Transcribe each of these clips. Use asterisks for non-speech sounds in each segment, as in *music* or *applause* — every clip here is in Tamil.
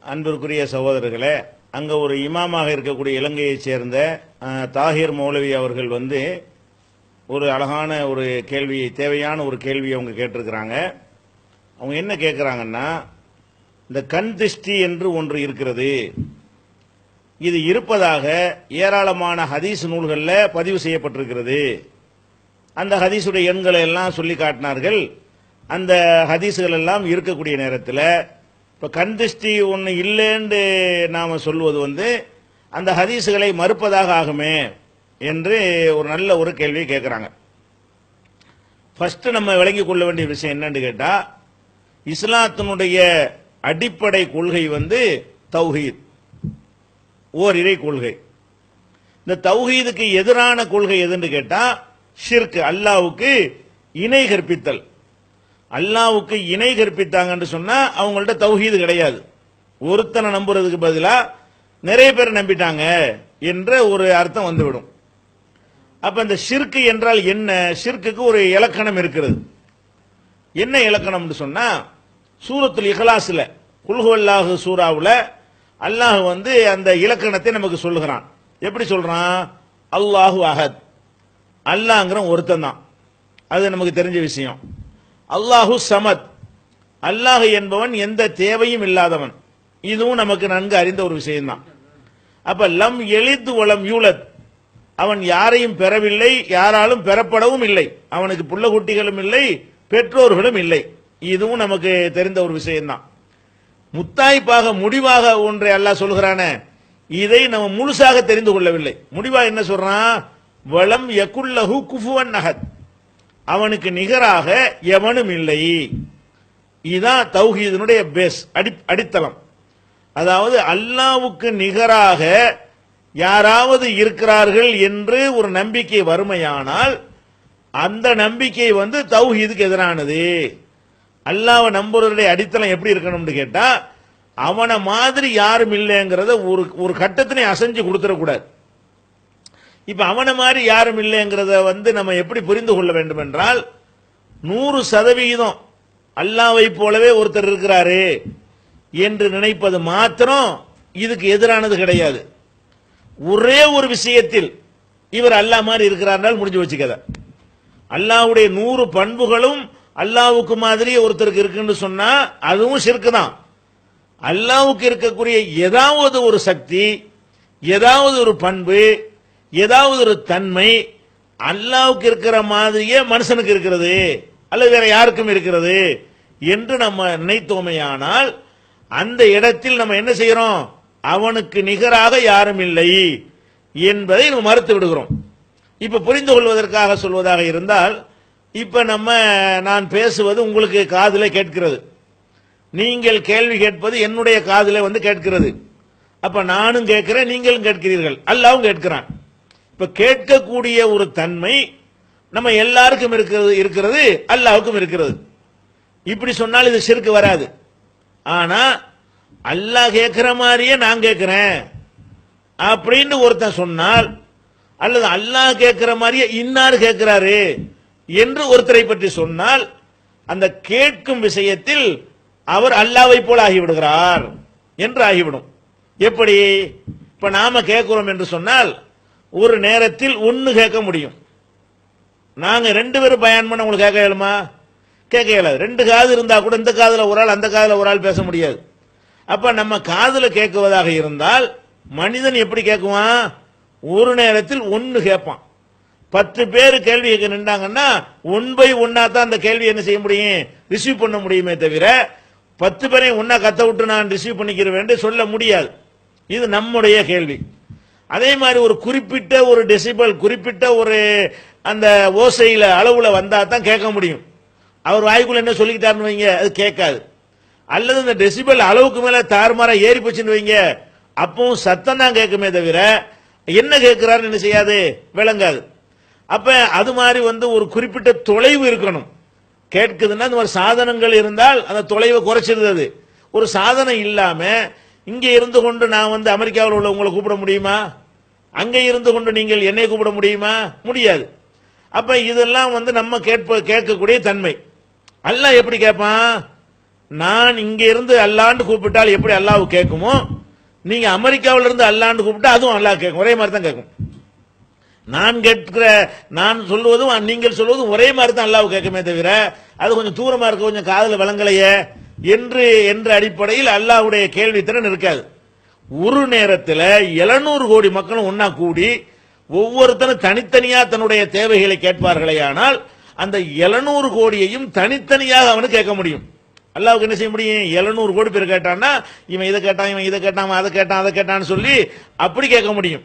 அன்பிற்குரிய சகோதரர்களே அங்க ஒரு இமாமாக இருக்கக்கூடிய இலங்கையைச் சேர்ந்த தாகிர் தாஹிர் மௌலவி அவர்கள் வந்து ஒரு அழகான ஒரு கேள்வியை தேவையான ஒரு கேள்வியை அவங்க கேட்டிருக்கிறாங்க. அவங்க என்ன கேட்குறாங்கன்னா இந்த கண் திருஷ்டி என்று ஒன்று இருக்கிறது. இது இருப்பதாக ஏராளமான ஹதீஸ் நூல்களில் பதிவு செய்யப்பட்டிருக்கிறது. அந்த ஹதீஸுடைய எண்களை எல்லாம் சொல்லி காட்டினார்கள். அந்த ஹதீஸுகள் எல்லாம் இருக்கக்கூடிய நேரத்தில் இப்போ கண் திருஷ்டி ஒன்று இல்லைன்னு நாம் சொல்வது வந்து அந்த ஹதீஸுகளை மறுப்பதாக ஆகுமே என்று ஒரு நல்ல ஒரு கேள்வியை கேட்குறாங்க. ஃபஸ்ட்டு நம்ம விளங்கி கொள்ள வேண்டிய விஷயம் என்னன்னு கேட்டால் இஸ்லாத்தினுடைய அடிப்படை கொள்கை வந்து தௌஹீத். ஓர் இறை கொள்கை. இந்த தௌஹீதுக்கு எதிரான கொள்கை எதுன்னு கேட்டால் ஷிர்க் அல்லாவுக்கு இணை கற்பித்தல். அல்லாவுக்கு இணை கற்பித்தாங்கன்னு சொன்னா அவங்கள்ட்ட தௌஹீது கிடையாது. ஒருத்தனை நம்புறதுக்கு பதிலா நிறைய பேர் நம்பிட்டாங்க என்ற ஒரு அர்த்தம் வந்துவிடும். அப்ப இந்த ஷிர்க் என்றால் என்ன? ஷிர்க்குக்கு ஒரு இலக்கணம் இருக்கிறது. என்ன இலக்கணம்னு சொன்னா சூரத்துல் இஹ்லாஸ்ல குல்ஹுவல்லாஹு சூராவுல அல்லாஹ் வந்து அந்த இலக்கணத்தை நமக்கு சொல்லுகிறான். எப்படி சொல்றான்? அல்லாஹு அஹத். அல்லாங்கிற ஒருத்தன் தான். அது நமக்கு தெரிஞ்ச விஷயம். அல்லாஹு சமத். அல்லாஹ் என்பவன் எந்த தேவையும் இல்லாதவன். இதுவும் நமக்கு நன்கு அறிந்த ஒரு விஷயம்தான். அப்ப லம் எளித்து வளம் யூலத். அவன் யாரையும் பெறவில்லை யாராலும் பெறப்படவும் இல்லை. அவனுக்கு புள்ள குட்டிகளும் இல்லை பெற்றோர்களும் இல்லை. இதுவும் நமக்கு தெரிந்த ஒரு விஷயம்தான். முத்தாய்ப்பாக முடிவாக ஒன்றை அல்லாஹ் சொல்கிறானே இதை நம்ம முழுசாக தெரிந்து கொள்ளவில்லை. முடிவா என்ன சொல்றான்? வளம் யகுல்லஹு குஃபுவன் நகத் அவனுக்கு நிகராக எவனும் இல்லை. இதுதான் தௌஹீதனுடைய பேஸ் அடி அடித்தளம். அதாவது அல்லாவுக்கு நிகராக யாராவது இருக்கிறார்கள் என்று ஒரு நம்பிக்கை வறுமையானால் அந்த நம்பிக்கை வந்து தௌஹீதுக்கு எதிரானது. அல்லாவை நம்புறதுடைய அடித்தளம் எப்படி இருக்கணும்னு கேட்டா அவனை மாதிரி யாரும் இல்லைங்கிறத ஒரு ஒரு கட்டத்தினை அசைஞ்சு கொடுத்துடக்கூடாது. இப்ப அவனை மாதிரி யாரும் இல்லைங்கிறத வந்து நம்ம எப்படி புரிந்து கொள்ள வேண்டும் என்றால் நூறு சதவிகிதம் அல்லாவை போலவே ஒருத்தர் இருக்கிறாரு என்று நினைப்பது மாத்திரம் இதுக்கு எதிரானது கிடையாது. ஒரே ஒரு விஷயத்தில் இவர் அல்லாஹ் மாதிரி இருக்கிறார்னால் முடிஞ்சு வச்சுக்கத அல்லாஹ்வுடைய நூறு பண்புகளும் அல்லாவுக்கு மாதிரி ஒருத்தருக்கு இருக்குன்னு சொன்னா அதுவும் சிறுக்கு தான். அல்லாவுக்கு இருக்கக்கூடிய ஏதாவது ஒரு சக்தி ஏதாவது ஒரு பண்பு ஏதாவது ஒரு தன்மை அல்லாவுக்கு இருக்கிற மாதிரியே மனுஷனுக்கு இருக்கிறது அல்லது வேற யாருக்கும் இருக்கிறது. என்று நம்ம நினைத்தோமையானால் அந்த இடத்தில் நம்ம என்ன செய்யறோம் அவனுக்கு நிகராக யாரும் இல்லை என்பதை நம்ம மறுத்து விடுகிறோம். இப்ப புரிந்து கொள்வதற்காக சொல்வதாக இருந்தால் இப்ப நம்ம நான் பேசுவது உங்களுக்கு காதுல கேட்கிறது. நீங்கள் கேள்வி கேட்பது என்னுடைய காதுல வந்து கேட்கிறது. அப்ப நானும் கேட்கிறேன் நீங்களும் கேட்கிறீர்கள். அல்லாவும் கேட்கிறான். இப்ப கேட்கக்கூடிய ஒரு தன்மை நம்ம எல்லாருக்கும் இருக்கிறது இருக்கிறது அல்லாவுக்கும் இருக்கிறது. இப்படி சொன்னால் இது சிறுக்கு வராது. ஆனா அல்லாஹ் கேட்கிற மாதிரியே நான் கேட்கிறேன் அப்படின்னு ஒருத்தன் சொன்னால் அல்லது அல்லாஹ் கேட்கிற மாதிரியே இன்னார் கேட்கிறாரு என்று ஒருத்தரை பற்றி சொன்னால் அந்த கேட்கும் விஷயத்தில் அவர் அல்லாவை போல ஆகிவிடுகிறார் என்று ஆகிவிடும். எப்படி? இப்ப நாம கேட்கிறோம் என்று சொன்னால் ஒரு நேரத்தில் ஒன்று கேட்க முடியும். நாங்கள் ரெண்டு பேரும் பயன் பண்ண உங்களுக்கு கேட்க இயலுமா? கேட்க இயலாது. ரெண்டு காது இருந்தால் கூட இந்த காதில் ஒரு ஆள் அந்த காதில் ஒரு ஆள் பேச முடியாது. அப்போ நம்ம காதில் கேட்குவதாக இருந்தால் மனிதன் எப்படி கேட்குவான்? ஒரு நேரத்தில் ஒன்று கேட்பான். பத்து பேர் கேள்வி கேட்க நின்றாங்கன்னா ஒன் பை ஒன்னா தான் அந்த கேள்வி என்ன செய்ய முடியும்? ரிசீவ் பண்ண முடியுமே தவிர பத்து பேரையும் ஒன்னா கத்த விட்டு நான் ரிசீவ் பண்ணிக்கிறேன் என்று சொல்ல முடியாது. இது நம்முடைய கேள்வி. அதே மாதிரி ஒரு குறிப்பிட்ட ஒரு டெசிபல் குறிப்பிட்ட ஒரு அந்த ஓசையில் அளவில் வந்தால் தான் கேட்க முடியும். அவர் வாய்க்குள்ள என்ன சொல்லிக்கிட்டாருன்னு வைங்க அது கேட்காது. அல்லது இந்த டெசிபல் அளவுக்கு மேலே தாறுமாறாக ஏறி போச்சுன்னு வைங்க அப்பவும் சத்தம் தான் கேட்குமே தவிர என்ன கேட்குறாருன்னு என்ன செய்யாது? விளங்காது. அப்போ அது மாதிரி வந்து ஒரு குறிப்பிட்ட தொலைவு இருக்கணும். கேட்குதுன்னா இந்த மாதிரி சாதனங்கள் இருந்தால் அந்த தொலைவை குறைச்சிருந்தது ஒரு சாதனம் இல்லாமல் இங்கே இருந்து கொண்டு நான் வந்து அமெரிக்காவில் உள்ள உங்களை கூப்பிட முடியுமா? அங்கே இருந்து கொண்டு நீங்கள் என்னை கூப்பிட முடியுமா? முடியாது. அப்ப இதெல்லாம் வந்து நம்ம கேட்ப கேட்கக்கூடிய தன்மை. அல்லா எப்படி கேட்பான்? நான் இங்க இருந்து அல்லாண்டு கூப்பிட்டால் எப்படி அல்லாஹ் கேட்குமோ? நீங்க அமெரிக்காவில இருந்து அல்லாண்டு கூப்பிட்டா அதுவும் அல்லாஹ் கேட்கும். ஒரே மாதிரி தான் கேட்கும். நான் கேட்கிற நான் சொல்வதும் நீங்கள் சொல்வதும் ஒரே மாதிரி தான் அல்லாஹ் கேட்குமே தவிர அது கொஞ்சம் தூரமா இருக்க கொஞ்சம் காதுல வழங்கலையே என்று என்ற அடிப்படையில் அல்லாஹ்வுடைய கேள்வி திறன் இருக்காது. ஒரு நேரத்தில் 700 கோடி மக்களும் ஒன்னா கூடி ஒவ்வொருத்தரும் தனித்தனியா தன்னுடைய தேவைகளை கேட்பார்களே ஆனால் அந்த 700 கோடியையும் தனித்தனியாக அவனுக்கு கேட்க முடியும். அல்லாவுக்கு என்ன செய்ய முடியும்? 700 கோடி பேர் கேட்டான்னா இவன் இதை கேட்டான் இவன் இதை கேட்டான் அதை கேட்டான் அதை கேட்டான்னு சொல்லி அப்படி கேட்க முடியும்.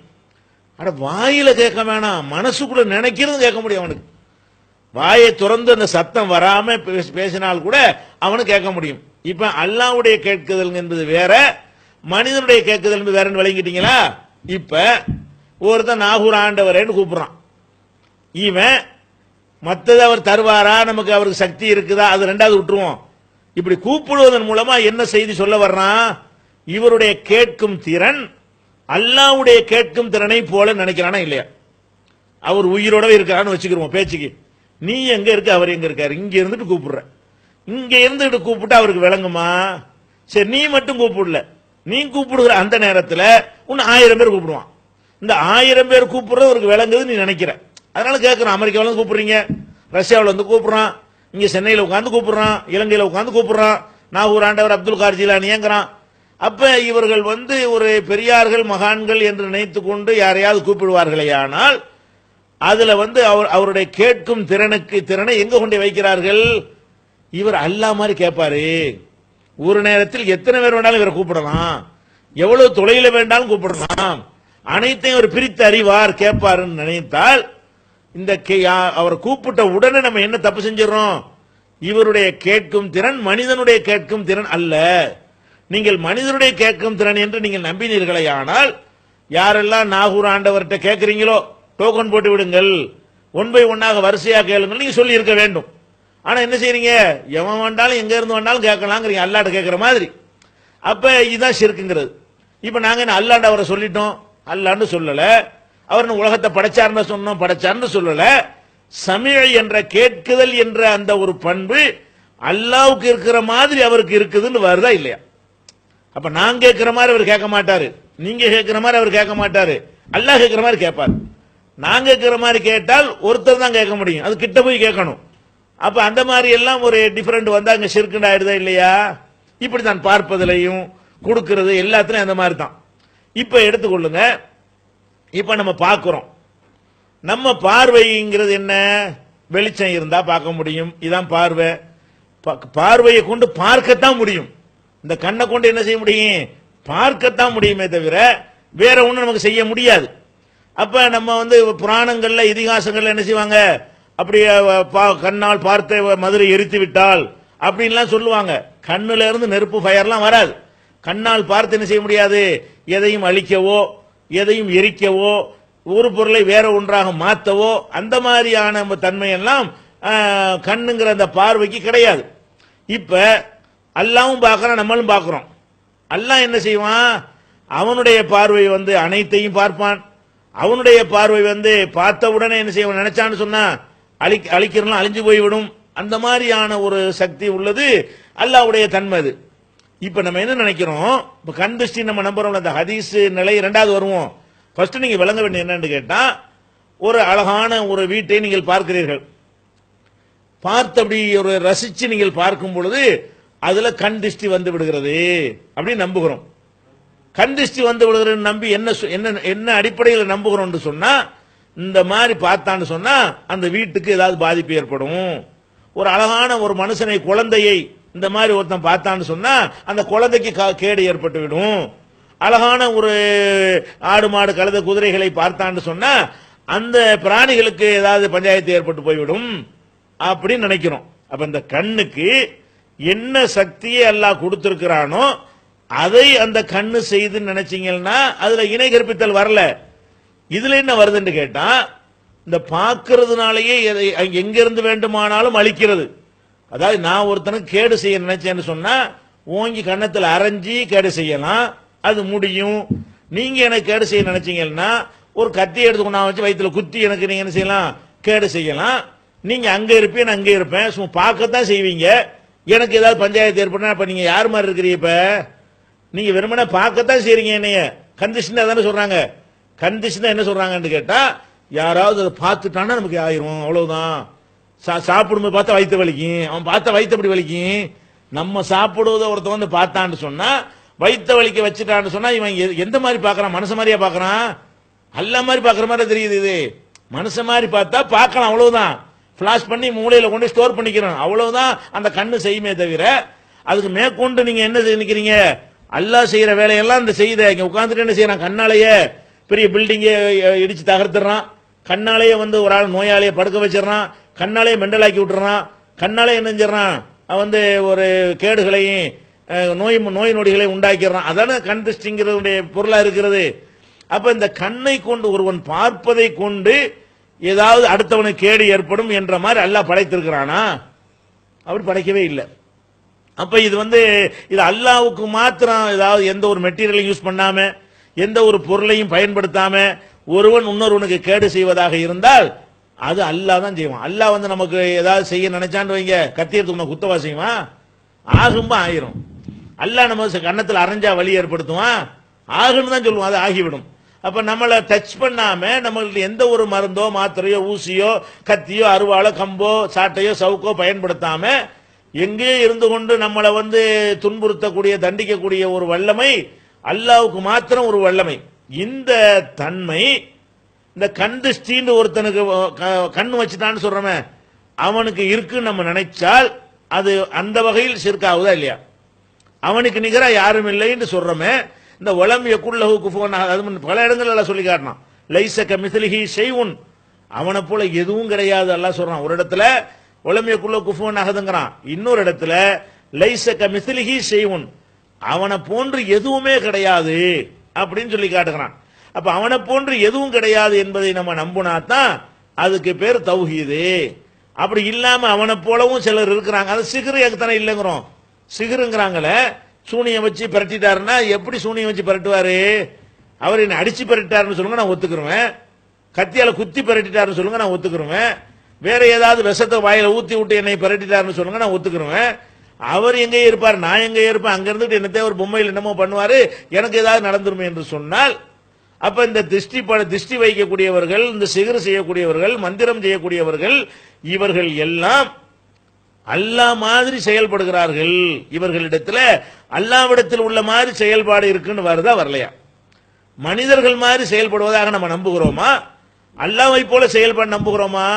அட வாயில கேட்க வேணாம் மனசுக்குள்ள நினைக்கிறது கேட்க முடியும் அவனுக்கு. வாயை துறந்து அந்த சத்தம் வராம பேசினால் கூட அவனு கேட்க முடியும். இப்ப அல்லாவுடைய கேட்குதல் என்பது வேற மனிதனுடைய கேட்குதல் என்பது வேறன்னு விளங்கிட்டீங்களா? இப்ப ஒருத்தன் நாகூர் ஆண்டவரேன்னு கூப்பிடுறான். இவன் மற்றது அவர் தருவாரா? நமக்கு அவருக்கு சக்தி இருக்குதா? அது ரெண்டாவது விட்டுருவோம். இப்படி கூப்பிடுவதன் மூலமா என்ன செய்தி சொல்ல வர்றான்? இவருடைய கேட்கும் திறன் அல்லாவுடைய கேட்கும் திறனை போல நினைக்கிறானா இல்லையா? அவர் உயிரோடவே இருக்கிறான்னு வச்சுக்கிறோம் பேச்சுக்கு. நீ எங்க இருக்க? அவர் எங்க இருக்காரு? இங்க இருந்துட்டு கூப்பிடுற. இங்க இருந்துட்டு கூப்பிட்டு அவருக்கு விளங்குமா? சரி நீ மட்டும் கூப்பிடல. நீ கூப்பிடுகிற அந்த நேரத்தில் உன்னை ஆயிரம் பேர் கூப்பிடுவான். இந்த ஆயிரம் பேர் கூப்பிடுறது அவருக்கு விளங்குது நீ நினைக்கிற. அதனால கேட்கறான் அமெரிக்காவில இருந்து கூப்பிடுறீங்க. ரஷ்யாவில் வந்து கூப்பிடுறான். இங்கே சென்னையில் உட்காந்து கூப்பிடுறான். இலங்கையில் உட்காந்து கூப்பிடுறான். நாகூர் ஆண்டவர் அப்துல் கார் ஜிலானியங்கிறான் அப்போ இவர்கள் வந்து ஒரு பெரியார்கள் மகான்கள் என்று நினைத்து கொண்டு யாரையாவது கூப்பிடுவார்களே ஆனால் அதுல வந்து அவர் அவருடைய கேட்கும் திறனுக்கு திறனை எங்க கொண்டு வைக்கிறார்கள்? இவர் அல்லா மாதிரி கேட்பாரு. ஒரு நேரத்தில் எத்தனை பேர் வேணாலும் இவரை கூப்பிடலாம். எவ்வளவு தொலைல வேண்டாலும் கூப்பிடலாம். அனைத்தையும் ஒரு பிரித்து அறிவார் கேட்பாருன்னு நினைத்தால் இந்த கே- அவர் கூப்பிட்ட உடனே நம்ம என்ன தப்பு செஞ்சிடறோம்? இவருடைய கேட்கும் திறன் மனிதனுடைய கேட்கும் திறன் அல்ல. நீங்கள் மனிதனுடைய கேட்கும் திறன் என்று நீங்கள் நம்பினீர்களே ஆனால் யாரெல்லாம் நாகூர் ஆண்டவர்கிட்ட கேட்கிறீங்களோ டோக்கன் போட்டு விடுங்கள். ஒன் பை ஒன்னாக வரிசையாக கேளுங்கள். நீங்க சொல்லி இருக்க வேண்டும். ஆனா என்ன செய்றீங்க? எவன் வேண்டாலும் எங்க இருந்து வந்தாலும் கேட்கலாங்கிறீங்க. அல்லாட்ட கேட்கிற மாதிரி. அப்ப இதுதான் சிறுக்குங்கிறது இப்ப நாங்க என்ன அல்லாண்ட அவரை சொல்லிட்டோம்? அல்லாண்டு சொல்லல. அவர் உலகத்தை படைச்சார்னு சொன்னோம் படைச்சார்னு சொல்லல. சமீழ என்ற கேட்குதல் என்ற அந்த ஒரு பண்பு அல்லாவுக்கு இருக்கிற மாதிரி அவருக்கு இருக்குதுன்னு வருதா இல்லையா? அப்ப நான் கேட்கிற மாதிரி அவர் கேட்க மாட்டாரு. நீங்க கேட்கிற மாதிரி அவர் கேட்க மாட்டாரு. அல்லாஹ் கேட்கிற மாதிரி கேட்பார். நாங்க கேட்கிற மாதிரி கேட்டால் ஒருத்தர் தான் கேட்க முடியும். அது கிட்ட போய் கேட்கணும். அப்ப அந்த மாதிரி எல்லாம் ஒரு டிஃபரெண்ட் வந்து அங்க சிறுக்குண்டு ஆயிடுதா இல்லையா? இப்படி தான் பார்ப்பதிலையும் கொடுக்கறது எல்லாத்துலையும் அந்த மாதிரி தான். இப்ப எடுத்துக்கொள்ளுங்க. இப்ப நம்ம பார்க்கிறோம். நம்ம பார்வைங்கிறது என்ன? வெளிச்சம் இருந்தா பார்க்க முடியும். இதான் பார்வை. பார்வையை கொண்டு பார்க்கத்தான் முடியும். இந்த கண்ணை கொண்டு என்ன செய்ய முடியும்? பார்க்கத்தான் முடியுமே தவிர வேற ஒன்றும் நமக்கு செய்ய முடியாது. அப்ப நம்ம வந்து புராணங்கள்ல இதிகாசங்கள்ல என்ன செய்வாங்க? அப்படி பா- கண்ணால் பார்த்த மதுரை எரித்து விட்டால் அப்படின்லாம் சொல்லுவாங்க. கண்ணுல இருந்து நெருப்பு ஃபயர்லாம் வராது. கண்ணால் பார்த்து என்ன செய்ய முடியாது? எதையும் அழிக்கவோ எதையும் எரிக்கவோ ஒரு பொருளை வேற ஒன்றாக மாத்தவோ அந்த மாதிரியான நம்ம தன்மையெல்லாம் கண்ணுங்கிற அந்த பார்வைக்கு கிடையாது. இப்ப அல்லாவும் பார்க்கறான் நம்மளும் பார்க்கிறோம். அல்லாஹ் என்ன செய்வான்? அவனுடைய பார்வை வந்து அனைத்தையும் பார்ப்பான். அவனுடைய பார்வை வந்து பார்த்த உடனே என்ன செய்வான்? நினைச்சான்னு சொன்னா அழி அழிக்கிறலாம் அழிஞ்சு போய்விடும். அந்த மாதிரியான ஒரு சக்தி உள்ளது. அல்லாவுடைய தன்மை அது. இப்ப நம்ம என்ன நினைக்கிறோம்? இப்ப கண் திருஷ்டி நம்ம நம்புறோம் அந்த ஹதீஸ் நிலை இரண்டாவது வருவோம். ஃபர்ஸ்ட் நீங்க விளங்க வேண்டிய என்னன்னு கேட்டா ஒரு அழகான ஒரு வீட்டை நீங்கள் பார்க்கிறீர்கள். பார்த்து அப்படி ஒரு ரசிச்சு நீங்கள் பார்க்கும் பொழுது அதுல கண் திருஷ்டி வந்து விடுகிறது. அப்படின்னு நம்புகிறோம். கண்டிஷ்டி வந்து விடுகிறேன்னு நம்பி என்ன சொ- என்ன என்ன அடிப்படையில் நம்புகிறோம்னு சொன்னா இந்த மாதிரி பார்த்தான்னு சொன்னா அந்த வீட்டுக்கு ஏதாவது பாதிப்பு ஏற்படும். ஒரு அழகான ஒரு மனுஷனை குழந்தையை இந்த மாதிரி ஒருத்தன் பார்த்தான்னு சொன்னா அந்த குழந்தைக்கு கா- கேடு ஏற்பட்டு விடும் அழகான ஒரு ஆடு மாடு கழுத குதிரைகளை பார்த்தான்னு சொன்னா அந்த பிராணிகளுக்கு ஏதாவது பஞ்சாயத்து ஏற்பட்டு போய்விடும். அப்படின்னு நினைக்கிறோம். அப்ப இந்த கண்ணுக்கு என்ன சக்தியை எல்லாம் கொடுத்திருக்கிறானோ அதை அந்த கண்ணு செய்து நினைச்சீங்கன்னா அதுல இணை கற்பித்தல் வரல. இதுல என்ன வருதுன்னு கேட்டா இந்த பார்க்கறதுனாலயே எதை வேண்டுமானாலும் அழிக்கிறது. அதாவது நான் ஒருத்தனுக்கு கேடு செய்ய நினைச்சேன்னு சொன்னா ஓங்கி கன்னத்தில் அரைஞ்சி கேடு செய்யலாம் அது முடியும். நீங்க எனக்கு கேடு செய்ய நினைச்சீங்கன்னா ஒரு கத்தி எடுத்து கொண்டா வச்சு வயிற்றுல குத்தி எனக்கு நீங்க என்ன செய்யலாம்? கேடு செய்யலாம். நீங்க அங்க இருப்பேன் நான் அங்க இருப்பேன். சும்மா பார்க்கத்தான் செய்வீங்க. எனக்கு ஏதாவது பஞ்சாயத்து ஏற்பட்டா அப்ப நீங்க யார் மாதிரி இருக்கிறீங்க இப்ப? நீங்க வெறுமனே பார்க்கத்தான் செய்றீங்க என்னைய. கண்டிஷன் தானே சொல்றாங்க. கண்டிஷன் என்ன சொல்றாங்கன்னு கேட்டா யாராவது அதை பார்த்துட்டான்னா நமக்கு ஆயிரும். அவ்வளவுதான். சா- சாப்பிடும்போது பார்த்தா வயிற்று வலிக்கும். அவன் பார்த்தா வயிற்று எப்படி வலிக்கும்? நம்ம சாப்பிடுவதை ஒருத்தன் வந்து பார்த்தான்னு சொன்னா வயிற்ற வலிக்க வச்சுட்டான்னு சொன்னா இவன் எந்த மாதிரி பார்க்கறான்? மனசு மாதிரியா பார்க்கறான்? அல்ல மாதிரி பார்க்குற மாதிரி தெரியுது இது. மனசு மாதிரி பார்த்தா பார்க்கலாம் அவ்வளவுதான். ஃபிளாஷ் பண்ணி மூளையில கொண்டு ஸ்டோர் பண்ணிக்கிறோம். அவ்வளவுதான் அந்த கண்ணு செய்யுமே தவிர அதுக்கு மேற்கொண்டு நீங்க என்ன நினைக்கிறீங்க? அல்லாஹ் செய்யற வேலையெல்லாம் இந்த செய்த இங்க உட்காந்துட்டு என்ன செய்யறான்? கண்ணாலேயே பெரிய பில்டிங்கை இடிச்சு தகர்த்துறான். கண்ணாலேயே வந்து ஒரு ஆள் நோயாளியை படுக்க வச்சிடறான். கண்ணாலேயே மெண்டலாக்கி விட்டுறான். கண்ணாலே என்ன செஞ்சிடறான்? அவன் வந்து ஒரு கேடுகளையும் நோய் நோய் நொடிகளையும் உண்டாக்கிடுறான். அதானே கண் திருஷ்டிங்கிறதுடைய பொருளா இருக்கிறது. அப்ப இந்த கண்ணை கொண்டு ஒருவன் பார்ப்பதை கொண்டு ஏதாவது அடுத்தவனுக்கு கேடு ஏற்படும் என்ற மாதிரி அல்லாஹ் படைத்திருக்கிறானா? அவர் படைக்கவே இல்லை. அப்ப இது வந்து இது அல்லாவுக்கு மாத்திரம் ஏதாவது எந்த ஒரு மெட்டீரியலையும் யூஸ் பண்ணாம எந்த ஒரு பொருளையும் பயன்படுத்தாம ஒருவன் இன்னொருவனுக்கு கேடு செய்வதாக இருந்தால் அது அல்லாஹ் தான் செய்வான். அல்லா வந்து நமக்கு ஏதாவது செய்ய நினைச்சான்னு வைங்க கத்தியத்துக்கு உனக்கு குத்தவா செய்வான்? ஆகும்பா ஆயிரும். அல்லாஹ் நம்ம கன்னத்தில் அரைஞ்சா வலி ஏற்படுத்துவான் ஆகுன்னு தான் சொல்லுவான் அது ஆகிவிடும். அப்ப நம்மளை டச் பண்ணாம நம்மளுக்கு எந்த ஒரு மருந்தோ மாத்திரையோ ஊசியோ கத்தியோ அருவாளோ கம்போ சாட்டையோ சவுக்கோ பயன்படுத்தாம எங்கே இருந்து கொண்டு நம்மளை வந்து துன்புறுத்தக்கூடிய தண்டிக்கக்கூடிய ஒரு வல்லமை அல்லாவுக்கு மாத்திரம் ஒரு வல்லமை. இந்த தன்மை இந்த கண் திருஷ்டின்னு ஒருத்தனுக்கு க- வச்சுட்டான்னு சொல்றமே அவனுக்கு இருக்குன்னு நம்ம நினைச்சால் அது அந்த வகையில் சிறுக்காகுதா இல்லையா? அவனுக்கு நிகரா யாரும் இல்லைன்னு சொல்றோமே இந்த உளம் எக்குள்ளஹு போன அது பல இடங்கள்ல சொல்லி காட்டினான் லைசக மிசிலிஹி செய்வுன் அவனை போல எதுவும் கிடையாது எல்லாம் சொல்றான். ஒரு இடத்துல உலமியக்குள்ள குஃபுவன் அகதுங்கிறான். இன்னொரு இடத்துல லைச கமிசிலிகி செய்வன் அவனை போன்று எதுவுமே கிடையாது அப்படின்னு சொல்லி காட்டுகிறான். அப்ப அவனை போன்று எதுவும் கிடையாது என்பதை நம்ம நம்பினா தான் அதுக்கு பேர் தௌஹீது. அப்படி இல்லாம அவனை போலவும் சிலர் இருக்கிறாங்க. அது சிகரு எத்தனை இல்லைங்கிறோம். சிகருங்கிறாங்களே சூனியம் வச்சு பிரட்டிட்டாருன்னா எப்படி சூனியம் வச்சு பரட்டுவாரு? அவர் என்னை அடிச்சு பிரட்டிட்டாருன்னு சொல்லுங்க நான் ஒத்துக்கிறேன். கத்தியால குத்தி பிரட்டிட்டாருன்னு சொல்லுங்க நான் ஒத்துக்கிறேன். வேற ஏதாவது விஷத்தை வாயில ஊத்தி விட்டு என்னை பிரட்டிட்டாருன்னு சொல்லுங்க நான் ஒத்துக்குருவேன். அவர் எங்கே இருப்பார் நான் எங்கே இருப்பேன் அங்க இருந்துட்டு என்னத்தையும் ஒரு பொம்மையில் என்னமோ பண்ணுவாரு எனக்கு ஏதாவது நடந்துருமே என்று சொன்னால் அப்ப இந்த திருஷ்டி ப- திருஷ்டி வைக்கக்கூடியவர்கள் இந்த சிகர் செய்யக்கூடியவர்கள் மந்திரம் செய்யக்கூடியவர்கள் இவர்கள் எல்லாம் அல்லாஹ் மாதிரி செயல்படுகிறார்கள். இவர்களிடத்துல அல்லாவிடத்தில் உள்ள மாதிரி செயல்பாடு இருக்குன்னு வருதா வரலையா? மனிதர்கள் மாதிரி செயல்படுவதாக நம்ம நம்புகிறோமா? அல்லாவை போல செயல்பட நம்புகிறோமா?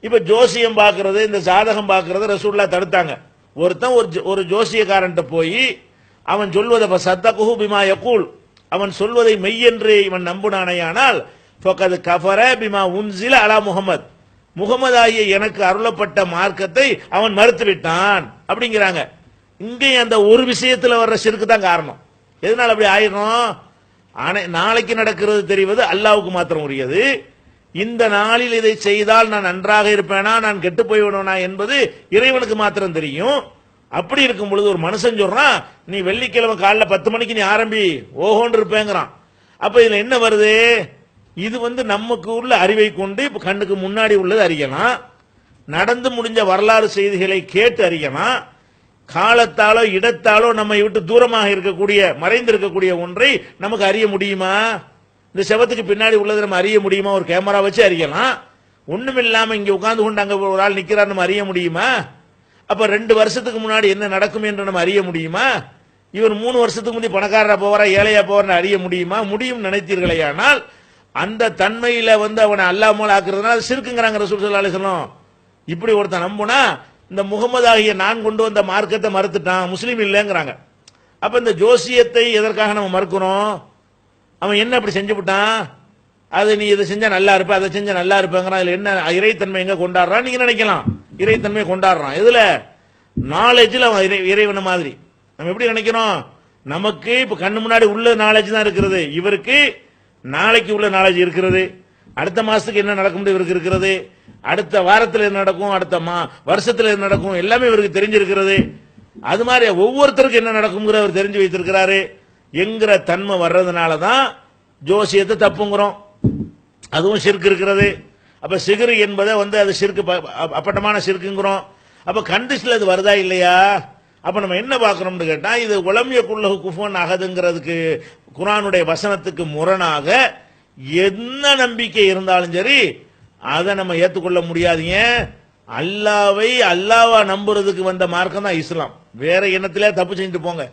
இப்ப ஜோசியம் பார்க்கறது இந்த ஜாதகம் பார்க்கறது ரசூல்லா தடுத்தாங்க. ஒருத்தன் ஒரு ஜோ- ஒரு ஜோசியக்காரன்ட்ட போய் அவன் சொல்வதை சத்தகுஹு பிமா யகூல். அவன் சொல்வதை மெய்யென்று இவன் நம்புனானேயானால் ஃபக்கது கஃபர பிமா உன்சில அலா முகமது முகமது ஆகிய எனக்கு அருளப்பட்ட மார்க்கத்தை அவன் மறுத்து விட்டான் அப்படிங்கிறாங்க. இங்கே அந்த ஒரு விஷயத்தில் வர்ற சிறுக்கு தான் காரணம். எதனால் அப்படி ஆயிரும் நாளைக்கு நடக்கிறது தெரிவது அல்லாவுக்கு மாத்திரம் உரியது. இந்த நாளில் இதை செய்தால் நான் நன்றாக இருப்பேனா? நான் கெட்டு போய்விடுவேனா என்பது இறைவனுக்கு மாத்திரம் தெரியும். அப்படி இருக்கும் பொழுது ஒரு மனுஷன் சொல்றான் நீ வெள்ளிக்கிழமை காலைல பத்து மணிக்கு நீ ஆரம்பி ஓஹோன்னு இருப்பேங்கிறான். அப்ப இதுல என்ன வருது? இது வந்து நமக்கு உள்ள அறிவை கொண்டு இப்ப கண்ணுக்கு முன்னாடி உள்ளது அறியலாம். நடந்து முடிஞ்ச வரலாறு செய்திகளை கேட்டு அறியலாம். காலத்தாலோ இடத்தாலோ நம்மை விட்டு தூரமாக இருக்கக்கூடிய மறைந்திருக்கக்கூடிய ஒன்றை நமக்கு அறிய முடியுமா? இந்த செவத்துக்கு பின்னாடி உள்ளதை நம்ம அறிய முடியுமா? ஒரு கேமரா வச்சு அறியலாம். ஒன்றும் இல்லாமல் இங்கே உட்காந்து கொண்டு அங்கே ஒரு ஆள் நிற்கிறார் நம்ம அறிய முடியுமா? அப்போ ரெண்டு வருஷத்துக்கு முன்னாடி என்ன நடக்கும் என்று நம்ம அறிய முடியுமா? இவர் மூணு வருஷத்துக்கு முந்தி பணக்காரரா போவாரா ஏழையா போவார்னு அறிய முடியுமா? முடியும் நினைத்தீர்களேயானால் அந்த தன்மையில் வந்து அவனை அல்லாமல் ஆக்குறதுனால சிறுக்குங்கிறாங்க ரசூல் ஸல்லல்லாஹு இப்படி ஒருத்தன் நம்புனா இந்த முகமது ஆகிய நான் கொண்டு வந்த மார்க்கத்தை மறுத்துட்டான் முஸ்லீம் இல்லைங்கிறாங்க. அப்போ இந்த ஜோசியத்தை எதற்காக நம்ம மறுக்கிறோம்? அவன் என்ன அப்படி செஞ்சு விட்டான் அது நீ இதை செஞ்சா நல்லா இருப்ப அதை செஞ்சா நல்லா இருப்பேங்கிறான் இதுல என்ன இறைத்தன்மை எங்க கொண்டாடுறான் நீங்க நினைக்கலாம். இறைத்தன்மை கொண்டாடுறான். இதுல நாலேஜில் அவன் இறை இறைவன மாதிரி. நம்ம எப்படி நினைக்கிறோம்? நமக்கு இப்ப கண்ணு முன்னாடி உள்ள நாலேஜ் தான் இருக்கிறது. இவருக்கு நாளைக்கு உள்ள நாலேஜ் இருக்கிறது. அடுத்த மாசத்துக்கு என்ன நடக்கும் இவருக்கு இருக்கிறது. அடுத்த வாரத்தில் என்ன நடக்கும்? அடுத்த மா வருஷத்துல என்ன நடக்கும்? எல்லாமே இவருக்கு தெரிஞ்சிருக்கிறது. அது மாதிரி ஒவ்வொருத்தருக்கும் என்ன நடக்குங்கிற அவர் தெரிஞ்சு வைத்திருக்கிறாரு. என்கிற தன்மை வர்றதுனால தான் ஜோசியத்தை தப்புங்கிறோம். அதுவும் சிறுக்கு இருக்கிறது. அப்ப சிகிரு என்பதை வந்து அது சிறுக்கு ப- அப்பட்டமான சிறுக்குங்கிறோம். அப்ப கண்டிஷனில் அது வருதா இல்லையா? அப்ப நம்ம என்ன பார்க்கணும்னு கேட்டால் இது உளமியக்குள்ள குஃபன் அகதுங்கிறதுக்கு குரானுடைய வசனத்துக்கு முரணாக என்ன நம்பிக்கை இருந்தாலும் சரி அதை நம்ம ஏற்றுக்கொள்ள முடியாதீங்க அல்லாவை அல்லாவா நம்புறதுக்கு வந்த மார்க்கம் தான் இஸ்லாம். வேற எண்ணத்திலே தப்பு செஞ்சுட்டு போங்க.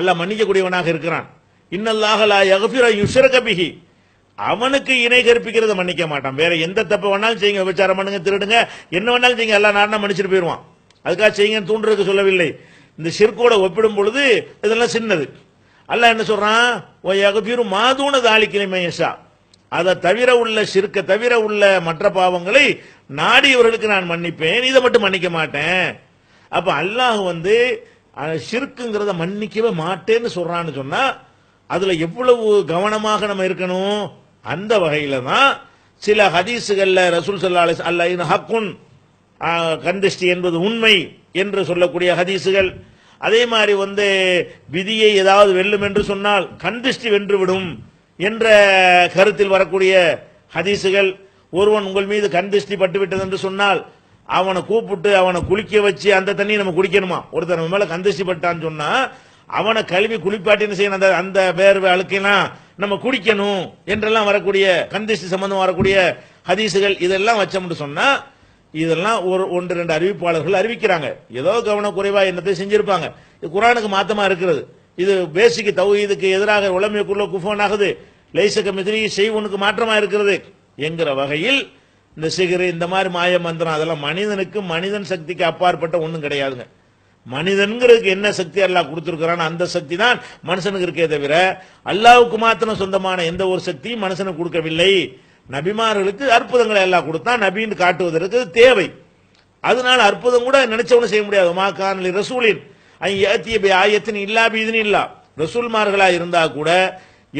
அல்ல மன்னிக்கக்கூடியவனாக இருக்கிறான். இன்னல்லாஹ லா யக்ஃபிரு அவனுக்கு இணை கற்பிக்கிறத மன்னிக்க மாட்டான். வேற எந்த தப்பு வேணாலும் செய்யுங்க விபச்சாரம் பண்ணுங்க திருடுங்க. என்ன வேணாலும் செய்யுங்க எல்லா நாடனா மன்னிச்சிட்டு போயிடுவான். அதுக்காக செய்யுங்கன்னு தூண்டுறதுக்கு சொல்லவில்லை. இந்த சிற்கோட ஒப்பிடும் பொழுது இதெல்லாம் சின்னது. அல்லாஹ் என்ன சொல்றான்? ஓ யக்ஃபிரு மாதூன தாலிக்கிழமை அதை தவிர உள்ள ஷிர்க்க தவிர உள்ள மற்ற பாவங்களை நாடியவர்களுக்கு நான் மன்னிப்பேன். இதை மட்டும் மன்னிக்க மாட்டேன். அப்ப அல்லாஹ் வந்து சிறுக்குங்கிறத மன்னிக்கவே மாட்டேன்னு சொல்றான்னு சொன்னா அதுல எவ்வளவு கவனமாக நம்ம இருக்கணும்? அந்த வகையில தான் சில ஹதீஸுகள்ல ரசூல் சல்லா அலிஸ் அல்ல ஹக்குன் கந்திஷ்டி என்பது உண்மை என்று சொல்லக்கூடிய ஹதீஸுகள் அதே மாதிரி வந்து விதியை ஏதாவது வெல்லும் என்று சொன்னால் கந்திஷ்டி வென்றுவிடும் என்ற கருத்தில் வரக்கூடிய ஹதீஸுகள் ஒருவன் உங்கள் மீது கந்திஷ்டி பட்டுவிட்டது என்று சொன்னால் அவனை கூப்பிட்டு அவனை குளிக்க வச்சு அந்த தண்ணியை நம்ம குடிக்கணுமா? ஒருத்தர் நம்ம மேல கந்திஷ்டி பட்டான்னு சொன்னா அவனை கழுவி குளிப்பாட்டின்னு செய்யணும்? அந்த அந்த வேர்வை அழுக்கையெல்லாம் நம்ம குடிக்கணும் என்றெல்லாம் வரக்கூடிய கந்திஷ்டி சம்பந்தம் வரக்கூடிய ஹதீசுகள் இதெல்லாம் வச்சோம்னு சொன்னா இதெல்லாம் ஒரு ஒன்று ரெண்டு அறிவிப்பாளர்கள் அறிவிக்கிறாங்க. ஏதோ கவனக்குறைவா என்னத்தை செஞ்சிருப்பாங்க. இது குரானுக்கு மாத்தமா இருக்கிறது. இது பேசிக் தௌஹீதுக்கு எதிராக உளமையக்குள்ள குஃபோன் ஆகுது. லைசக மிதிரி செய்வனுக்கு மாற்றமா இருக்கிறது. என்கிற வகையில் இந்த சிகரு இந்த மாதிரி மாய மந்திரம் அதெல்லாம் மனிதனுக்கு மனிதன் சக்திக்கு அப்பாற்பட்ட ஒன்றும் கிடையாதுங்க. மனிதன்கிறதுக்கு என்ன சக்தி அல்லாஹ் கொடுத்திருக்கிறான் அந்த சக்தி தான் மனுஷனுக்கு இருக்கே தவிர அல்லாவுக்கு மாத்திரம் சொந்தமான எந்த ஒரு சக்தியும் மனுஷனுக்கு கொடுக்கவில்லை. நபிமார்களுக்கு அற்புதங்களை எல்லாம் கொடுத்தா நபின்னு காட்டுவதற்கு தேவை. அதனால அற்புதம் கூட நினைச்சவனு செய்ய முடியாது. மாக்கானலி ரசூலின் ஆயத்தின் இல்லா பீதின் இல்லா ரசூல்மார்களா இருந்தா கூட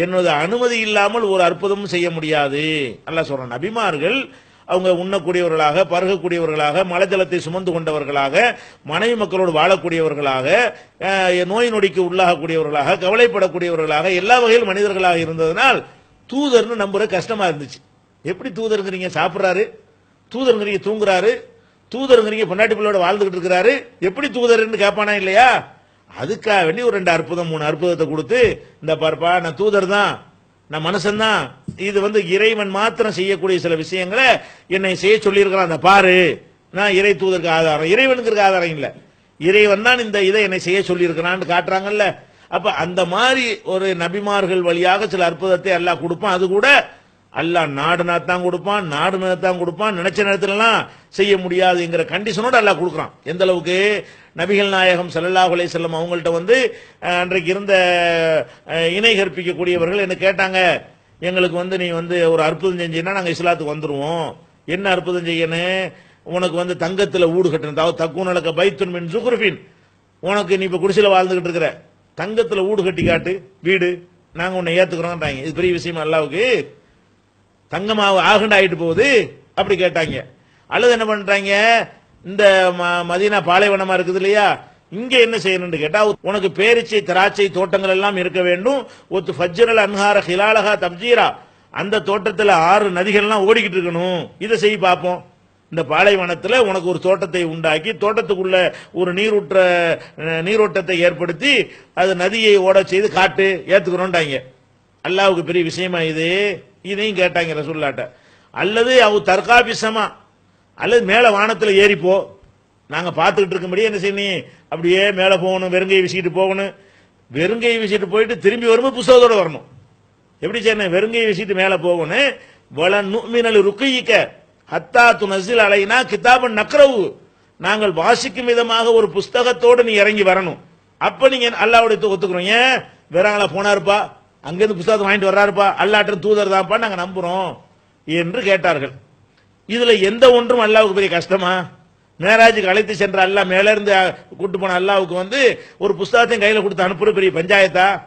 என்னோட அனுமதி இல்லாமல் ஒரு அற்புதமும் செய்ய முடியாது. நல்லா சொல்றான் நபிமார்கள் அவங்க உண்ணக்கூடியவர்களாக பருகக்கூடியவர்களாக மலஜலத்தை சுமந்து கொண்டவர்களாக மனைவி மக்களோடு வாழக்கூடியவர்களாக நோய் நொடிக்கு உள்ளாகக்கூடியவர்களாக கவலைப்படக்கூடியவர்களாக எல்லா வகையில் மனிதர்களாக இருந்ததனால் தூதர்னு நம்புற கஷ்டமா இருந்துச்சு. எப்படி தூதருங்கிறீங்க? சாப்பிட்றாரு. தூதருங்கிறீங்க தூங்குறாரு. தூதருங்கிறீங்க பொன்னாட்டி பிள்ளையோட வாழ்ந்துகிட்டு இருக்கிறாரு. எப்படி தூதர்னு கேட்பானா இல்லையா? அதுக்காக வேண்டி ஒரு ரெண்டு அற்புதம் மூணு அற்புதத்தை கொடுத்து இந்த பார்ப்பா நான் தூதர் தான் நான் மனுஷன் தான் இது வந்து இறைவன் மாத்திரம் செய்யக்கூடிய சில விஷயங்களை என்னை செய்ய சொல்லியிருக்கிறான். அந்த பாரு நான் இறை தூதருக்கு ஆதாரம். இறைவனுக்கு ஆதாரம் இல்லை. இறைவன் தான் இந்த இதை என்னை செய்ய சொல்லியிருக்கிறான்னு காட்டுறாங்கல்ல. அப்ப அந்த மாதிரி ஒரு நபிமார்கள் வழியாக சில அற்புதத்தை எல்லாம் கொடுப்பான். அது கூட அல்லா நாடுனா தான் கொடுப்பான் நாடுனா தான் கொடுப்பான். நினைச்ச நேரத்துலலாம் செய்ய முடியாதுங்கிற கண்டிஷனோட எல்லாம் கொடுக்குறான். எந்த அளவுக்கு? நபிகள் நாயகம் செல்லல்லாஹுலே செல்லும் அவங்கள்ட்ட வந்து அன்றைக்கு இருந்த இணை கற்பிக்கக்கூடியவர்கள் என்ன கேட்டாங்க எங்களுக்கு வந்து நீ வந்து ஒரு அற்புதம் செஞ்சீங்கன்னா நாங்கள் இஸ்லாத்துக்கு வந்துடுவோம் என்ன அற்புதம் செய்யணும் உனக்கு வந்து தங்கத்தில் ஊடு கட்டணும் அதாவது அளக்க பைத்துன் மின் சுக்ருஃபின். உனக்கு நீ இப்போ குடிசையில் வாழ்ந்துகிட்டு இருக்கிற தங்கத்தில் ஊடு கட்டி காட்டு வீடு. நாங்கள் உன்னை ஏற்றுக்கிறோன்றாங்க இது பெரிய விஷயம் அல்லாவுக்கு. தங்கமாக ஆகுண்டு ஆகிட்டு போகுது. அப்படி கேட்டாங்க. அல்லது என்ன பண்ணுறாங்க இந்த ம- மதீனா பாலைவனமா இருக்குது இல்லையா? இங்க என்ன செய்யணும்னு கேட்டா உனக்கு பேரிச்சை திராட்சை தோட்டங்கள் எல்லாம் இருக்க வேண்டும். ஒத்து ஃபஜ்ரல் அன்ஹார ஹிலாலகா தப்ஜீரா. அந்த தோட்டத்தில் ஆறு நதிகள்லாம் ஓடிக்கிட்டு இருக்கணும். இதை செய் பார்ப்போம் இந்த பாலைவனத்தில் உனக்கு ஒரு தோட்டத்தை உண்டாக்கி தோட்டத்துக்குள்ள ஒரு நீரூற்ற நீரோட்டத்தை ஏற்படுத்தி அது நதியை ஓட செய்து காட்டு ஏத்துக்கிறோம்ட்டாங்க அல்லாவுக்கு பெரிய விஷயமா இது? இதையும் கேட்டாங்க ரசூல்லாட்ட. அல்லது அவ தற்காபிசமா அல்லது மேல வானத்தில் ஏறிப்போ நாங்க பார்த்துக்கிட்டு இருக்கும்படி என்ன செய்யணும் அப்படியே மேல போகணும் வெறுங்கையை வீசிக்கிட்டு போகணும். வெறுங்கையை வீசிட்டு போயிட்டு திரும்பி வரும்போது புஸ்தகத்தோட வரணும். எப்படி செய்யணும்? வெறுங்கையை வீசிட்டு மேல போகணும். வள நுமினல் ருக்கையிக்க ஹத்தா துனசில் அலைனா கிதாபன் நக்ரவு. நாங்கள் வாசிக்கும் விதமாக ஒரு புஸ்தகத்தோடு நீ இறங்கி வரணும். அப்ப நீங்க அல்லாவுடைய ஒத்துக்கிறோம். ஏன்? வேறாங்களா போனாருப்பா. அங்கிருந்து புஸ்தகத்தை வாங்கிட்டு வர்றாருப்பா. அல்லாட்ட தூதர் தான்ப்பா. நாங்க நம்புறோம் என்று கேட்டார்கள். இதுல எந்த ஒன்றும் அல்லாவுக்கு பெரிய கஷ்டமா? மேராஜுக்கு அழைத்து சென்ற அல்லாஹ் மேல இருந்து கூட்டு போன அல்லாவுக்கு வந்து ஒரு புஸ்தகத்தையும் கையில கொடுத்து அனுப்புற பெரிய பஞ்சாயத்தா?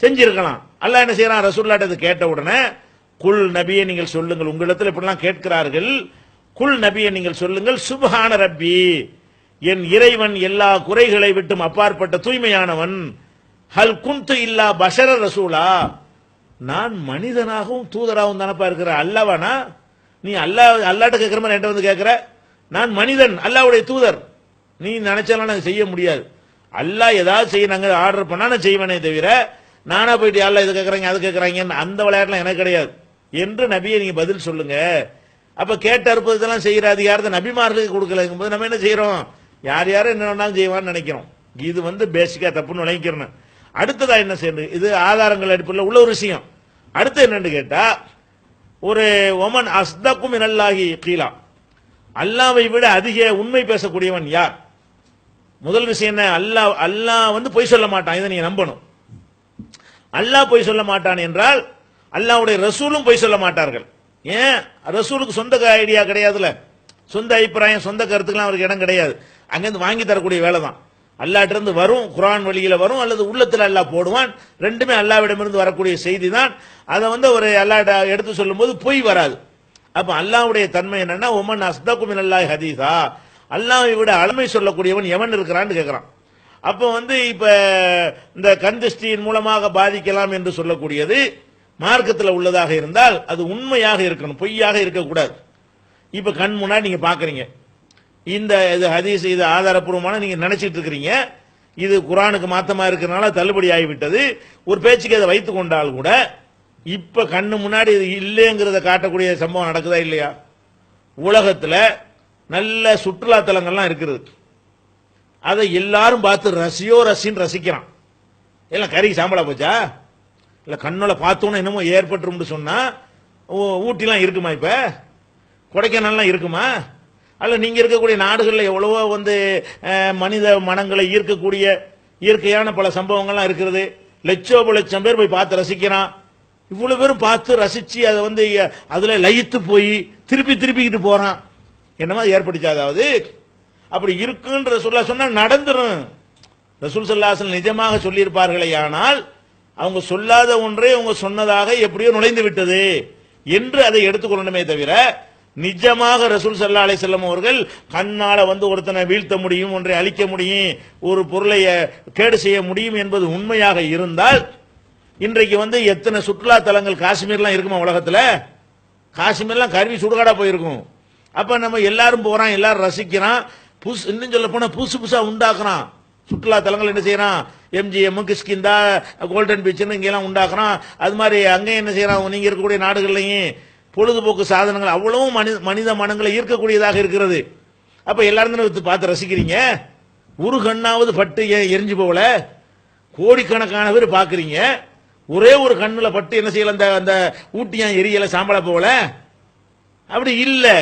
செஞ்சிருக்கலாம். அல்லாஹ் என்ன செய்யறான்? ரசூல்லாட்ட கேட்ட உடனே குல் நபியை நீங்கள் சொல்லுங்கள். உங்களிடத்தில் இப்படிலாம் கேட்கிறார்கள். குல் நபியை நீங்கள் சொல்லுங்கள். சுபஹான ரப்பி. என் இறைவன் எல்லா குறைகளை விட்டும் அப்பாற்பட்ட தூய்மையானவன். ஹல் குந்து இல்லா பஷர ரசூலா. நான் மனிதனாகவும் தூதராகவும் தானப்பா இருக்கிற அல்லவானா? நீ அல்லா அல்லாட்ட கேட்கிற மாதிரி என்கிட்ட வந்து கேட்குற? நான் மனிதன் அல்லாவுடைய தூதர். நீ நினைச்சாலும் நான் செய்ய முடியாது. அல்லா ஏதாவது செய்ய நாங்கள் ஆர்டர் பண்ணா நான் செய்வேனே தவிர நானா போயிட்டு அல்ல இது கேட்கறாங்க அது கேட்கறாங்கன்னு அந்த விளையாட்டுலாம் எனக்கு கிடையாது. என்று நபியை நீங்க பதில் சொல்லுங்க. அப்ப கேட்ட அற்புதத்தெல்லாம் செய்யற அதிகாரத்தை நபிமார்களுக்கு கொடுக்கலங்கும் போது நம்ம என்ன செய்யறோம்? யார் யாரும் என்ன வேணாலும் செய்வான்னு நினைக்கிறோம். இது வந்து பேசிக்கா தப்புன்னு நினைக்கிறேன் அடுத்ததா என்ன செய்யணும் இது ஆதாரங்கள் அடிப்படையில் உள்ள ஒரு விஷயம். அடுத்து என்னன்னு கேட்டா ஒரு ஒமன் அஸ்தக்கும் இனல்லாகி கீழா அல்லாவை விட அதிக உண்மை பேசக்கூடியவன் யார்? முதல் விஷயம் என்ன? அல்லாஹ் அல்லாஹ் வந்து பொய் சொல்ல மாட்டான். இதை நீங்க நம்பணும். அல்லாஹ் பொய் சொல்ல மாட்டான் என்றால் அல்லாவுடைய ரசூலும் பொய் சொல்ல மாட்டார்கள். ஏன்? ரசூலுக்கு சொந்த ஐடியா கிடையாதுல சொந்த அபிப்பிராயம் சொந்த கருத்துக்கெல்லாம் அவருக்கு இடம் கிடையாது. அங்கேருந்து வாங்கி தரக்கூடிய வேலை தான் அல்லாட்டிருந்து வரும் குரான் வழியில் வரும் அல்லது உள்ளத்தில் அல்லா போடுவான். ரெண்டுமே அல்லாவிடமிருந்து வரக்கூடிய செய்தி தான் அதை வந்து ஒரு அல்லாட்ட எடுத்து சொல்லும்போது பொய் வராது. அப்போ அல்லாவுடைய தன்மை என்னன்னா ஒமன் அஸ்தகுமின் அல்லாஹ் ஹதீஸா. அல்லாவை விட அழமை சொல்லக்கூடியவன் எவன் இருக்கிறான்னு கேட்குறான் அப்போ வந்து இப்போ இந்த கந்திஷ்டியின் மூலமாக பாதிக்கலாம் என்று சொல்லக்கூடியது மார்க்கத்தில் உள்ளதாக இருந்தால் அது உண்மையாக இருக்கணும் பொய்யாக இருக்கக்கூடாது. இப்போ கண் முன்னாடி நீங்கள் பார்க்குறீங்க இந்த இது ஹதீஸ் இது ஆதாரப்பூர்வமான நீங்க நினைச்சிட்டு இருக்கிறீங்க இது குரானுக்கு மாத்தமா இருக்கிறனால தள்ளுபடி ஆகிவிட்டது. ஒரு பேச்சுக்கு அதை வைத்து கொண்டால் கூட இப்ப கண்ணு முன்னாடி இது இல்லைங்கிறத காட்டக்கூடிய சம்பவம் நடக்குதா இல்லையா? உலகத்துல நல்ல சுற்றுலா தலங்கள்லாம் இருக்குது. அதை எல்லாரும் பார்த்து ரசியோ ரசின்னு ரசிக்கிறான். எல்லாம் கறி சாம்பலா போச்சா? இல்ல கண்ணோல பார்த்தோன்னு என்னமோ ஏற்பட்டுரும்னு சொன்னா ஊ- ஊட்டிலாம் இருக்குமா இப்ப? கொடைக்கானல்லாம் இருக்குமா? அல்ல நீங்க இருக்கக்கூடிய நாடுகளில் எவ்வளவோ வந்து மனித மனங்களை ஈர்க்கக்கூடிய இயற்கையான பல சம்பவங்கள்லாம் இருக்கிறது லட்சோ லட்சம் பேர் போய் பார்த்து ரசிக்கிறான். இவ்வளவு பேரும் பார்த்து ரசிச்சு அதை வந்து அதில் அதுல லயித்து போய் திருப்பி திருப்பிக்கிட்டு போறான். என்னமா ஏற்பட்டுச்சு அதாவது? அப்படி இருக்குன்ற சொல்ல சொன்னா நடந்துரும். ரசூல் சல்லாசன் நிஜமாக சொல்லியிருப்பார்களே ஆனால் அவங்க சொல்லாத ஒன்றை அவங்க சொன்னதாக எப்படியோ நுழைந்து விட்டது என்று அதை எடுத்துக்கொள்ளணுமே தவிர நிஜமாக ரசூல் சல்லா அலை செல்லம் அவர்கள் கண்ணால வந்து ஒருத்தனை வீழ்த்த முடியும் ஒன்றை அழிக்க முடியும் ஒரு பொருளை கேடு செய்ய முடியும் என்பது உண்மையாக இருந்தால் இன்றைக்கு வந்து எத்தனை சுற்றுலா தலங்கள் காஷ்மீர்லாம் இருக்குமா உலகத்தில்? காஷ்மீர்லாம் கருவி சுடுகாடா போயிருக்கும். அப்போ நம்ம எல்லாரும் போகிறோம் எல்லாரும் ரசிக்கிறான் புதுசு இன்னும் சொல்ல போனால் புதுசு புதுசாக உண்டாக்குறான். சுற்றுலா தலங்கள் என்ன செய்யறான் எம்ஜிஎம் கிஷ்கிந்தா கோல்டன் பீச்னு இங்கெல்லாம் உண்டாக்குறான். அது மாதிரி அங்கே என்ன செய்யறான் நீங்கள் இருக்கக்கூடிய நாடுகள்லையும் பொழுதுபோக்கு சாதனங்கள் அவ்வளவும் மனித மனித மனங்களை ஈர்க்கக்கூடியதாக இருக்கிறது. அப்ப எல்லாரும் பார்த்து ரசிக்கிறீங்க? ஒரு கண்ணாவது பட்டு ஏன் எரிஞ்சு போகல? கோடிக்கணக்கான பேர் பார்க்குறீங்க. ஒரே ஒரு கண்ணில் பட்டு என்ன செய்யல? அந்த அந்த ஊட்டியான் எரியல சாம்பலா போகல? அப்படி இல்லை.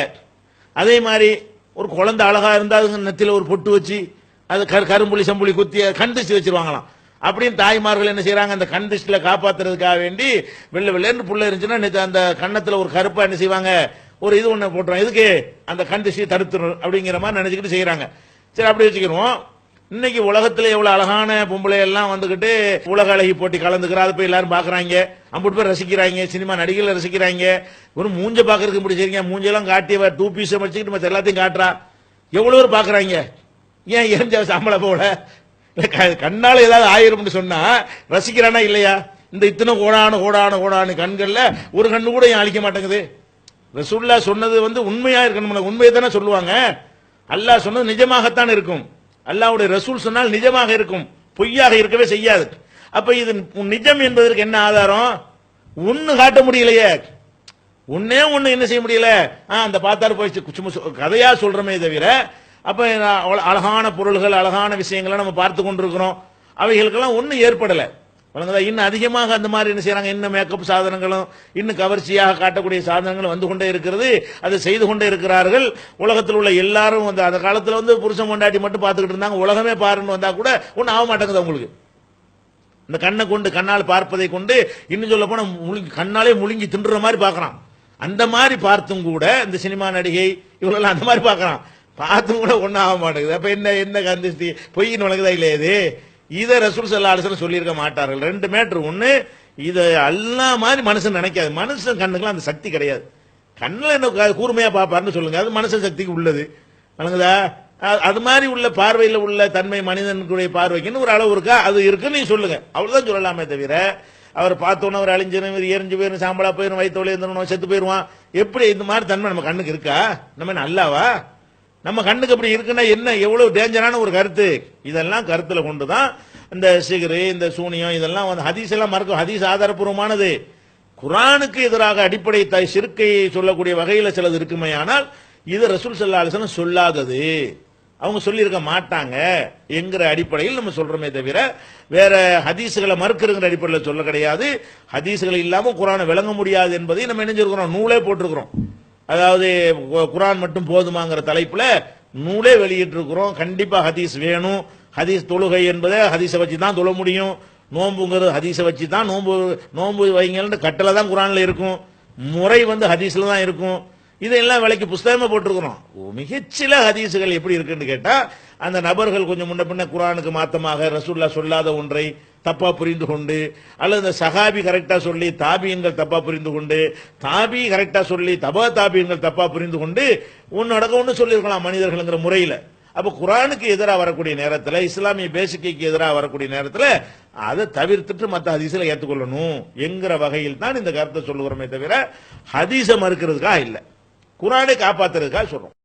அதே மாதிரி ஒரு குழந்தை அழகா இருந்தால் அதுங்க நெத்தில ஒரு பொட்டு வச்சு அது கரும்புள்ளி கரும்புலி குத்தி கண்டுச்சு வச்சிருவாங்களாம். அப்படின்னு தாய்மார்கள் என்ன செய்யறாங்க அந்த கண் திருஷ்டில காப்பாத்துறதுக்காக வேண்டி வெள்ள வெள்ளேன்னு புள்ள இருந்துச்சுன்னா அந்த கண்ணத்துல ஒரு கருப்பா என்ன செய்வாங்க? ஒரு இது ஒண்ணு போட்டுரும் இதுக்கு அந்த கண் திருஷ்டியை தடுத்துரும் அப்படிங்கிற மாதிரி நினைச்சுக்கிட்டு செய்யறாங்க சரி அப்படி வச்சுக்கிறோம் இன்னைக்கு உலகத்துல எவ்வளவு அழகான பொம்பளை எல்லாம் வந்துகிட்டு உலக அழகி போட்டி கலந்துக்கிறா அதை போய் எல்லாரும் பாக்குறாங்க. அம்பிட்டு பேர் ரசிக்கிறாங்க சினிமா நடிகர்களை ரசிக்கிறாங்க. ஒரு மூஞ்ச பாக்குறதுக்கு இப்படி மூஞ்செல்லாம் காட்டி டூ பீஸ் வச்சுக்கிட்டு மத்த எல்லாத்தையும் காட்டுறா. எவ்வளவு பேர் பாக்குறாங்க? ஏன் எரிஞ்ச சம்பளம் போல? *laughs* கண்ணால் ஏதாவது ஆயிரும்னு சொன்னா ரசிக்கிறானா இல்லையா? இந்த இத்தனை ஓடானு ஓடானு ஓடானு கண்கள்ல ஒரு கண்ணு கூட ஏன் அழிக்க மாட்டேங்குது? ரசூல்லா சொன்னது வந்து உண்மையா இருக்கணும் உண்மையை தானே சொல்லுவாங்க. அல்லாஹ் சொன்னது நிஜமாகத்தான் இருக்கும். அல்லாவுடைய ரசூல் சொன்னால் நிஜமாக இருக்கும். பொய்யாக இருக்கவே செய்யாது. அப்ப இது நிஜம் என்பதற்கு என்ன ஆதாரம்? ஒன்று காட்ட முடியலையே. ஒன்னே ஒன்று என்ன செய்ய முடியல? ஆ, அந்த பார்த்தாரு போய் சு- சொ- கதையா சொல்றமே தவிர அப்போ அழகான பொருள்கள் அழகான விஷயங்களை நம்ம பார்த்து கொண்டிருக்கிறோம். அவைகளுக்கெல்லாம் ஒன்றும் ஏற்படலை. வழங்குதா இன்னும் அதிகமாக அந்த மாதிரி என்ன செய்யறாங்க இன்னும் மேக்கப் சாதனங்களும் இன்னும் கவர்ச்சியாக காட்டக்கூடிய சாதனங்களும் வந்து கொண்டே இருக்கிறது. அதை செய்து கொண்டே இருக்கிறார்கள். உலகத்தில் உள்ள எல்லாரும் வந்து அந்த காலத்தில் வந்து புருஷன் கொண்டாட்டி மட்டும் பார்த்துக்கிட்டு இருந்தாங்க. உலகமே பாருன்னு வந்தா கூட ஒன்றும் ஆக மாட்டேங்குது உங்களுக்கு? இந்த கண்ணை கொண்டு கண்ணால் பார்ப்பதை கொண்டு இன்னும் சொல்ல போனால் முழுங்கி கண்ணாலே முழுங்கி தின்றுற மாதிரி பார்க்கறான். அந்த மாதிரி பார்த்தும் கூட இந்த சினிமா நடிகை இவளெல்லாம் அந்த மாதிரி பார்க்கறான். பார்த்து கூட ஒன்றும் ஆக மாட்டேங்குது அப்போ என்ன என்ன கந்திஸ்தி பொய்ன்னு வழங்குதா இல்லையா இது? இதை ரசூல் சல்லா அலிஸ்லாம் சொல்லியிருக்க மாட்டார்கள். ரெண்டு மேட்ரு. ஒன்று இதை எல்லா மாதிரி மனுஷன் நினைக்காது. மனுஷன் கண்ணுக்குலாம் அந்த சக்தி கிடையாது. கண்ணில் என்ன கூர்மையாக பார்ப்பாருன்னு சொல்லுங்க. அது மனுஷன் சக்திக்கு உள்ளது. வழங்குதா அது மாதிரி உள்ள பார்வையில் உள்ள தன்மை மனிதனுக்குடைய பார்வைக்குன்னு ஒரு அளவு இருக்கா? அது இருக்குன்னு நீங்கள் சொல்லுங்க. அவ்வளோதான் சொல்லலாமே தவிர அவர் பார்த்தோன்னே அவர் அழிஞ்சிடும் இவர் எரிஞ்சு போயிரும் சாம்பலா போயிரும் வயிற்று வழி செத்து போயிருவான் எப்படி இந்த மாதிரி தன்மை நம்ம கண்ணுக்கு இருக்கா? நம்ம நல்லாவா நம்ம கண்ணுக்கு அப்படி இருக்குன்னா என்ன எவ்வளவு டேஞ்சரான ஒரு கருத்து? இதெல்லாம் கருத்துல கொண்டு தான் இந்த சிகரு இந்த சூனியம் இதெல்லாம் வந்து ஹதீஸ் எல்லாம் மறக்கும் ஹதீஸ் ஆதாரப்பூர்வமானது. குரானுக்கு எதிராக அடிப்படை த சிறுக்கையை சொல்லக்கூடிய வகையில் சிலது இருக்குமே ஆனால் இது ரசூல் சல்லாஹன் சொல்லாதது. அவங்க சொல்லியிருக்க மாட்டாங்க. என்கிற அடிப்படையில் நம்ம சொல்றோமே தவிர வேற ஹதீஸுகளை மறுக்கிறங்கிற அடிப்படையில் சொல்ல கிடையாது. ஹதீஸுகள் இல்லாமல் குரானை விளங்க முடியாது என்பதை நம்ம இணைஞ்சிருக்கிறோம் நூலே போட்டிருக்கிறோம். அதாவது குரான் மட்டும் போதுமாங்கிற தலைப்புல நூலே வெளியிட்டு இருக்கிறோம் கண்டிப்பா ஹதீஸ் வேணும். ஹதீஸ் தொழுகை என்பதை ஹதீஸை வச்சு தான் தொழ முடியும். நோம்புங்கிறது ஹதீஸை வச்சு தான் நோம்பு நோம்பு வைங்கன்னு கட்டளை தான் குரானில் இருக்கும். முறை வந்து ஹதீஸ்ல தான் இருக்கும். இதெல்லாம் விலைக்கு புஸ்தகமாக போட்டிருக்கிறோம். மிகச்சில ஹதீஸுகள் எப்படி இருக்குன்னு கேட்டால் அந்த நபர்கள் கொஞ்சம் முன்ன பின்ன குரானுக்கு மாத்தமாக ரசூல்லா சொல்லாத ஒன்றை தப்பா புரிந்து கொண்டு அல்லது இந்த சஹாபி கரெக்டா சொல்லி தாபியங்கள் தப்பா புரிந்து கொண்டு தாபி கரெக்டா சொல்லி தபா தாபியங்கள் தப்பா புரிந்து கொண்டு ஒன்னு அடக்கம் ஒன்று சொல்லியிருக்கலாம் மனிதர்கள்ங்கிற முறையில. அப்ப குரானுக்கு எதிராக வரக்கூடிய நேரத்தில் இஸ்லாமிய பேசிக்கைக்கு எதிராக வரக்கூடிய நேரத்தில் அதை தவிர்த்துட்டு மற்ற ஹதீஸில் ஏற்றுக்கொள்ளணும் என்கிற வகையில் தான் இந்த கருத்தை சொல்லுகிறோமே தவிர ஹதீஸை மறுக்கிறதுக்காக இல்லை. குரானை காப்பாத்துறதுக்காக சொல்றோம்.